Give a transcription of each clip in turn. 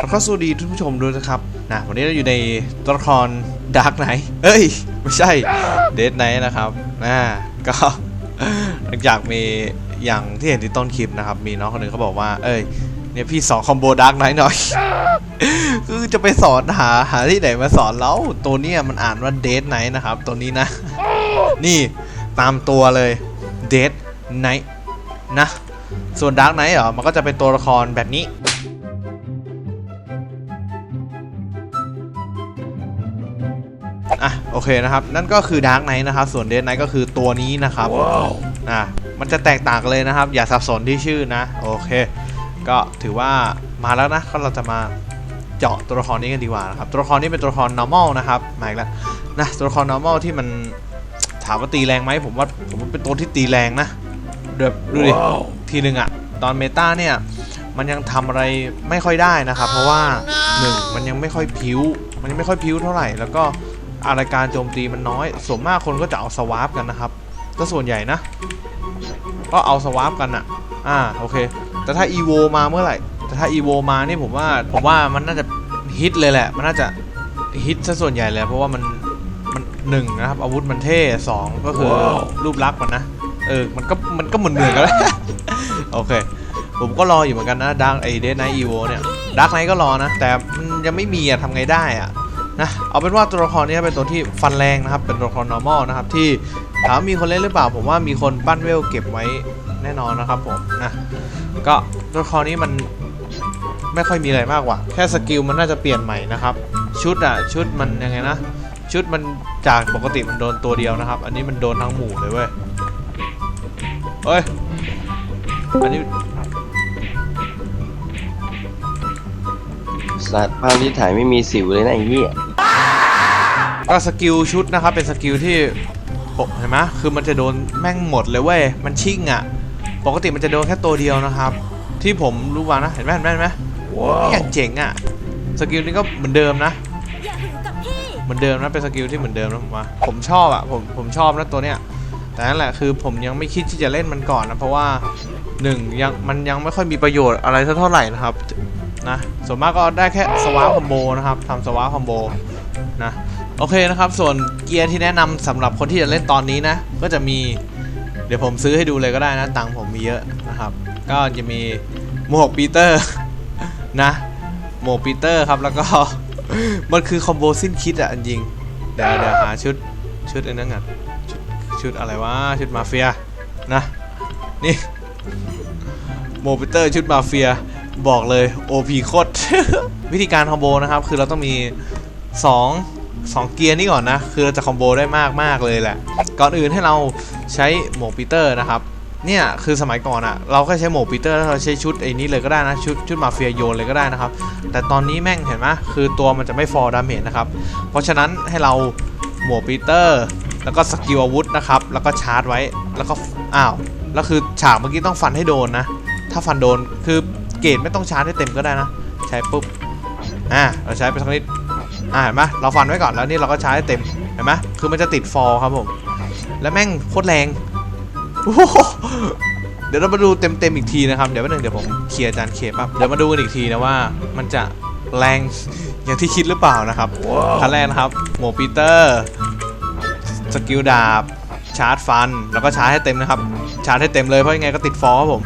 แล้วก็สวัสดีทุกผู้ชมด้วยนะครับนะวันนี้เราอยู่ในตัวละครดาร์กไนท์เอ้ย ไม่ใช่เด d ไนท์นะครับนะก็หลังจากมีอย่างที่เห็นที่ต้นคลิปนะครับ มีน้องคนหนึ่งเขาบอกว่า เอ้ยเนี่ยพี่สอนคอมโบดาร์กไนท์หน่อย คือจะไปสอนหาหาที่ไหนมาสอนแล้วตัวเนี้ยมันอ่านว่าเด d ไนท์นะครับ ตัวนี้นะ นี่ตามตัวเลยเด d ไนท์นะ ส่วนดาร์กไนท์เหรอมันก็จะเป็นตัวละครแบบนี้ อะโอเคนะครับ นั่นก็คือดาร์กไนท์นะครับ ส่วนเด d ไนท์ก็คือตัวนี้นะครับอะมันจะแตกต่างกันเลยนะครับ อย่าสับสนที่ชื่อนะ โอเค ก็ถือว่ามาแล้วนะก็เราจะมาเจาะตัวละครนี้กันดีกว่านะครับ ตัวละครนี้เป็นตัวละคร normal นะครับมาอีกแล้วนะตัวละคร normal ที่มันถามว่าตีแรงไหมผมว่าผมว่าเป็นตัวที่ตีแรงนะเดี๋ยวดูดิทีหนึ่งอะตอนเมตาเนี่ยมันยังทำอะไรไม่ค่อยได้นะครับ เพราะว่าหนึ่งมันยังไม่ค่อยพิ้ว มันยังไม่ค่อยพิ้วเท่าไหร่แล้วก็ อะไรการโจมตีมันน้อย ส่วนมากคนก็จะเอาสวาร์ปกันนะครับก็ส่วนใหญ่นะ ก็เอาสวาร์ปกันอะอ่าโอเค แต่ถ้าอีโวมาเมื่อไหร่ แต่ถ้าอีโวมานี่ผมว่าผมว่ามันน่าจะฮิตเลยแหละ มันน่าจะฮิตซะส่วนใหญ่เลยเพราะว่ามันมันหนึ่งนะครับ อาวุธมันเท่สองก็คือรูปลักษณ์มันนะเออมันก็มันก็เหมือนเหมือนกันแล้วโอเค ผมก็รออยู่เหมือนกันนะดังไอเดนไนอีโวเนี่ยดักไนก็รอนะ แต่มันยังไม่มีอะทำไงได้อะ นะเอาเป็นว่าตัวละครนี้เป็นตัวที่ฟันแรงนะครับ เป็นตัวละคร normal นะครับที่ถามมีคนเล่นหรือเปล่า ผมว่ามีคนปั้นเวลเก็บไว้แน่นอนนะครับผมนะก็ตัวละครนี้มันไม่ค่อยมีอะไรมากกว่า แค่สกิลมันน่าจะเปลี่ยนใหม่นะครับ ชุดอะชุดมันยังไงนะ ชุดมันจากปกติมันโดนตัวเดียวนะครับ อันนี้มันโดนทั้งหมู่เลยเว้ยเฮ้ยอันนี้สัตว์ภาพที่ถ่ายไม่มีสิวเลยนะไอ้เหี้ย ก็สกิลชุดนะครับเป็นสกิลที่โอ้เห็นไหมคือมันจะโดนแม่งหมดเลยเว้ยมันชิ่งอะ่ะ ปกติมันจะโดนแค่ตัวเดียวนะครับ ที่ผมรู้มานะเห็นไหมเห็นไหมเห็นไหมอย่างเจ๋งอะ่ะสกิลนี้ก็เหมือนเดิมนะอย่าหึงกับพี่เหมือนเดิมนะเป็นสกิลที่เหมือนเดิมนะผมว่าผมชอบอะ่ะผมผมชอบนะตัวเนี้ยแต่นั่นแหละคือผมยังไม่คิดที่จะเล่นมันก่อนนะเพราะว่าหนึ่งยังมันยังไม่ค่อยมีประโยชน์อะไรสักเท่าไหร่นะครับนะส่วนมากก็ได้แค่สวาร์คอมโบนะครับทำสวาร์คอมโบนะ โอเคนะครับ ส่วนเกียร์ที่แนะนำสำหรับคนที่จะเล่นตอนนี้นะ ก็จะมี เดี๋ยวผมซื้อให้ดูเลยก็ได้นะ ตังค์ผมมีเยอะนะครับ ก็จะมีหมวกปีเตอร์นะหมวกปีเตอร์ครับ แล้วก็มันคือคอมโบสิ้นคิดอะจริง เดี๋ยวเดี๋ยวหาชุดชุดไอ้นั่นกันชุดชุดอะไรวะ ชุดมาเฟียนะ นี่โมปิเตอร์ชุดมาเฟียบอกเลย OP โคตรวิธีการคอมโบนะครับ คือเราต้องมี 2 2 เกียร์นี่ก่อนนะ คือเราจะคอมโบได้มากมากเลยแหละ ก่อนอื่นให้เราใช้หมวกปีเตอร์นะครับ เนี่ยคือสมัยก่อนอะเราก็ใช้หมวกปีเตอร์แล้วเราใช้ชุดไอ้นี้เลยก็ได้นะ ชุดชุดมาเฟียโยนเลยก็ได้นะครับ แต่ตอนนี้แม่งเห็นไหมคือตัวมันจะไม่ฟอร์ดาเมจนะครับ เพราะฉะนั้นให้เราหมวกปีเตอร์แล้วก็สกิลอาวุธนะครับ แล้วก็ชาร์จไว้ แล้วก็ อ้าว แล้วคือฉากเมื่อกี้ต้องฟันให้โดนนะ ถ้าฟันโดน คือเกรดไม่ต้องชาร์จให้เต็มก็ได้นะ ใช้ปุ๊บ อ่า เราใช้ไปสักนิด อ่าเห็นไหมเราฟันไว้ก่อนแล้วนี่เราก็ให้เต็มเห็นไหมคือมันจะติดฟอร์ครับผม แล้วแม่งโคตรแรงเดี๋ยวเรามาดูเต็มๆอีกทีนะครับ เดี๋ยวแป๊บนึงเดี๋ยวผมเคลียร์จานเคปั๊บเดี๋ยวมาดูกันอีกทีนะว่ามันจะแรงอย่างที่คิดหรือเปล่านะครับขั้นแรกนะครับโหมปีเตอร์สกิลดาบชาร์จฟัน แล้วก็ชาร์จให้เต็มนะครับ ชาร์จให้เต็มเลยเพราะยังไงก็ติดฟอครับผม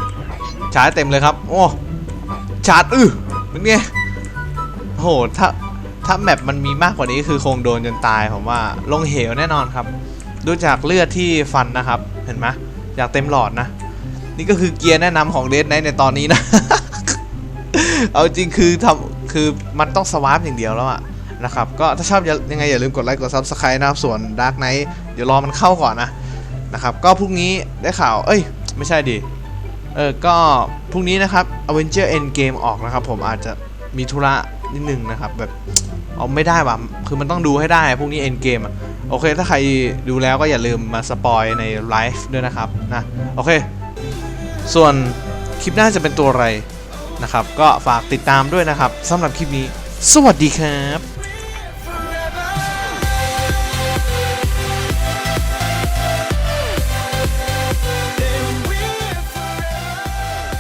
ชาร์จให้เต็มเลยครับ โอ้ชาร์จอื้อเป็นไงโหถ้า ถ้าแมปมันมีมากกว่านี้คือคงโดนจนตายผมว่าลงเหวแน่นอนครับ ดูจากเลือดที่ฟันนะครับ เห็นไหมอยากเต็มหลอดนะ นี่ก็คือเกียร์แนะนำของเดนไนในตอนนี้นะ เอาจริงคือทำคือมันต้องสวาร์ปอย่างเดียวแล้วอะนะครับก็ถ้าชอบยังไงอย่าลืมกดไลค์กดซับสไครต์นะครับส่วนดาร์กไนท์เดี๋ยวรอมันเข้าก่อนนะนะครับก็พรุ่งนี้ได้ข่าว เอ้ย ไม่ใช่ดิเออก็พรุ่งนี้นะครับ Avenger Endgame ออกนะครับ ผมอาจจะมีธุระ นิดนึงนะครับ แบบเอาไม่ได้ว่ะคือมันต้องดูให้ได้พวกนี้เอ็นเกมอะโอเค ถ้าใครดูแล้วก็อย่าลืมมาสปอยในไลฟ์ด้วยนะครับนะโอเค ส่วนคลิปหน้าจะเป็นตัวอะไรนะครับ ก็ฝากติดตามด้วยนะครับสำหรับคลิปนี้ สวัสดีครับ